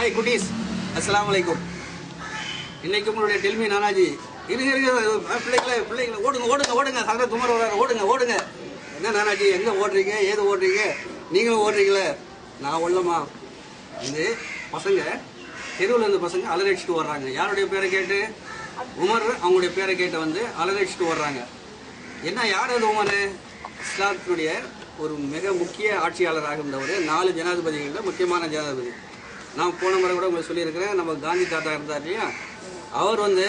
Hi குட்டீஸ். அஸ்லாம் வலைக்கும் இன்னைக்கு உங்களுடைய டெல்மி நானாஜி. இருங்க இருங்க பிள்ளைங்கள பிள்ளைங்களே ஓடுங்க ஓடுங்க ஓடுங்க. சங்கர துமர் வராரு ஓடுங்க ஓடுங்க. என்ன நானாஜி எங்கே ஓடுறீங்க? ஏது ஓடுறீங்க? நீங்களும் ஓடுறீங்களே? நான் உள்ளமா இது பசங்க தெருவில் இருந்த பசங்க அலரடிச்சுட்டு வர்றாங்க யாருடைய பேரை கேட்டு? உமர் அவங்களுடைய பேரை கேட்டு வந்து அலரடிச்சுட்டு வர்றாங்க என்ன யார் அது உமர்? இஸ்லாத்தினுடைய ஒரு மிக முக்கிய ஆட்சியாளராக இருந்தவர் நாலு ஜனாதிபதிகளில் முக்கியமான ஜனாதிபதி. நான் போன முறை கூட உங்களுக்கு சொல்லியிருக்கிறேன். நம்ம காந்தி தாத்தா இருந்தார் இல்லையா? அவர் வந்து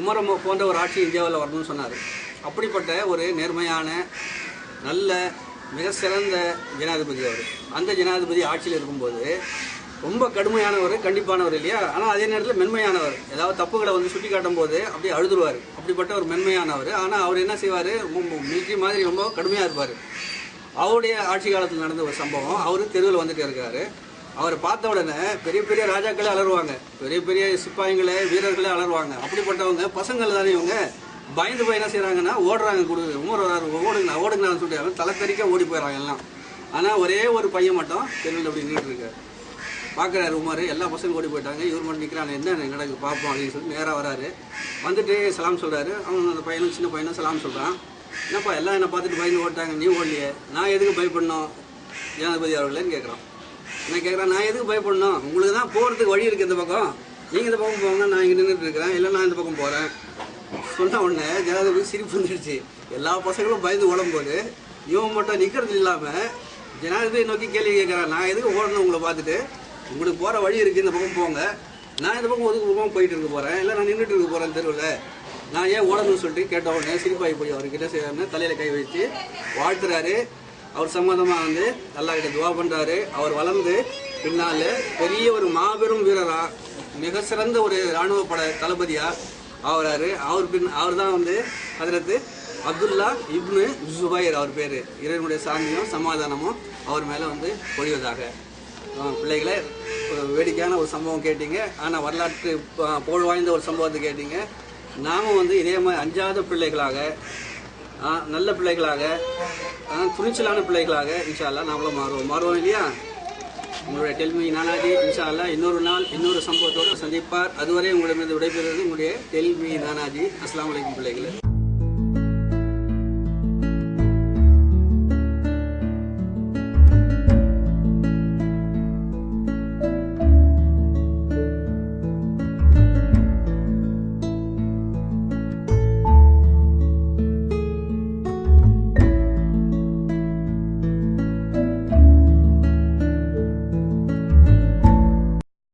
உமரம் போன்ற ஒரு ஆட்சி இந்தியாவில் வரணும்னு சொன்னார். அப்படிப்பட்ட ஒரு நேர்மையான நல்ல மிக சிறந்த ஜனாதிபதி அவர். அந்த ஜனாதிபதி ஆட்சியில் இருக்கும்போது ரொம்ப கடுமையானவர் கண்டிப்பானவர் இல்லையா? ஆனால் அதே நேரத்தில் மென்மையானவர். ஏதாவது தப்புகளை வந்து சுட்டி காட்டும் போது அப்படியே அழுதுருவார். அப்படிப்பட்ட ஒரு மென்மையானவர். ஆனால் அவர் என்ன செய்வார்? மிலிட்ரி மாதிரி ரொம்ப கடுமையாக இருப்பார். அவருடைய ஆட்சி காலத்தில் நடந்த ஒரு சம்பவம். அவர் தெருவில் வந்துட்டு இருக்காரு. அவரை பார்த்த உடனே பெரிய பெரிய ராஜாக்களே அலறுவாங்க. பெரிய பெரிய சிப்பாய்களே வீரர்களே அலறுவாங்க. அப்படிப்பட்டவங்க பசங்கள் தானே இவங்க? பயந்து போய் என்ன செய்கிறாங்கன்னா ஓடுறாங்க கொடுக்குது உமர் வராரு ஓடுங்கண்ணா ஓடுங்கண்ணான்னு சொல்லிட்டு தலை தெறிக்க ஓடி போயிடறாங்க எல்லாம். ஆனால் ஒரே ஒரு பையன் மட்டும் தெருவில் அப்படி நின்றுட்டு இருக்காரு. பார்க்குறாரு உமார் எல்லா பசங்களும் ஓடி போயிட்டாங்க. இவர் மட்டும் நிற்கிறாங்க என்ன நடக்கு பார்ப்போம் அப்படின்னு சொல்லி நேராக வராரு. வந்துட்டு சலாம் சொல்கிறாரு அவன் அந்த பையனும் சின்ன பையனும் சலாம் சொல்கிறான் என்னப்பா எல்லாம் என்னை பார்த்துட்டு பயந்து ஓட்டாங்க நீ ஓடலையே. நான் எதுக்கு பயப்படணும்? ஜனாதிபதி அவர்களேன்னு கேட்குறான் நான் கேட்குறேன் நான் எதுக்கு பயப்படணும்? உங்களுக்கு தான் போகிறதுக்கு வழி இருக்குது இந்த பக்கம். நீங்கள் இந்த பக்கம் போங்க நான் இங்கே நின்றுட்டு இருக்கிறேன். இல்லை நான் இந்த பக்கம் போகிறேன் சொன்ன உடனே ஜனாதிபதி சிரிப்பு வந்துடுச்சு எல்லா பசங்களும் பயந்து ஓடும்போது இவன் மட்டும் நிற்கிறது இல்லாமல் ஜனாதிபதியை நோக்கி கேள்வி கேட்குறான் நான் எதுக்கு ஓடணும் உங்களை பார்த்துட்டு உங்களுக்கு போகிற வழி இருக்குது இந்த பக்கம் போங்க. நான் இந்த பக்கம் ஒதுக்கு பக்கம் போயிட்டு இருக்க போகிறேன் இல்லை நான் நின்றுட்டு இருக்க போகிறேன் தெருவில். நான் ஏன் ஓடணும்னு சொல்லிட்டு கேட்ட உடனே சிரிப்பாகி போய் அவர்கிட்ட செய்யறாருன்னு தலையில் கை வச்சு வாழ்த்துறாரு. அவர் சம்மந்தமாக வந்து நல்லா கிட்ட துவா பண்ணுறாரு அவர் வளர்ந்து பின்னால் பெரிய ஒரு மாபெரும் வீரராக மிக சிறந்த ஒரு இராணுவ பட தளபதியாக ஆகுறாரு. அவர் பின் அவர் தான் வந்து அதிரத்து அப்துல்லா இப்னு ஜுபைர் அவர் பேர். இறைவனுடைய சாந்தியும் சமாதானமும் அவர் மேலே வந்து பொழிவதாக. பிள்ளைகளை ஒரு வேடிக்கையான ஒரு சம்பவம் கேட்டீங்க. ஆனால் வரலாற்று புகழ் வாய்ந்த ஒரு சம்பவத்தை கேட்டீங்க. நாமும் வந்து இதே மாதிரி அஞ்சாத பிள்ளைகளாக நல்ல பிள்ளைகளாக துணிச்சலான பிள்ளைகளாக இன்ஷா நாங்களும் மாறுவோம். மாறுவோம் இல்லையா? உங்களுடைய டெல்மி நானாஜி இன்ஷால்லா இன்னொரு நாள் இன்னொரு சம்பவத்தோடு சந்திப்பார். அதுவரை உங்களிடமிருந்து விடைபெறுவது உங்களுடைய டெல்மி நானாஜி அஸ்லாம் வலைக்கும் பிள்ளைகளை.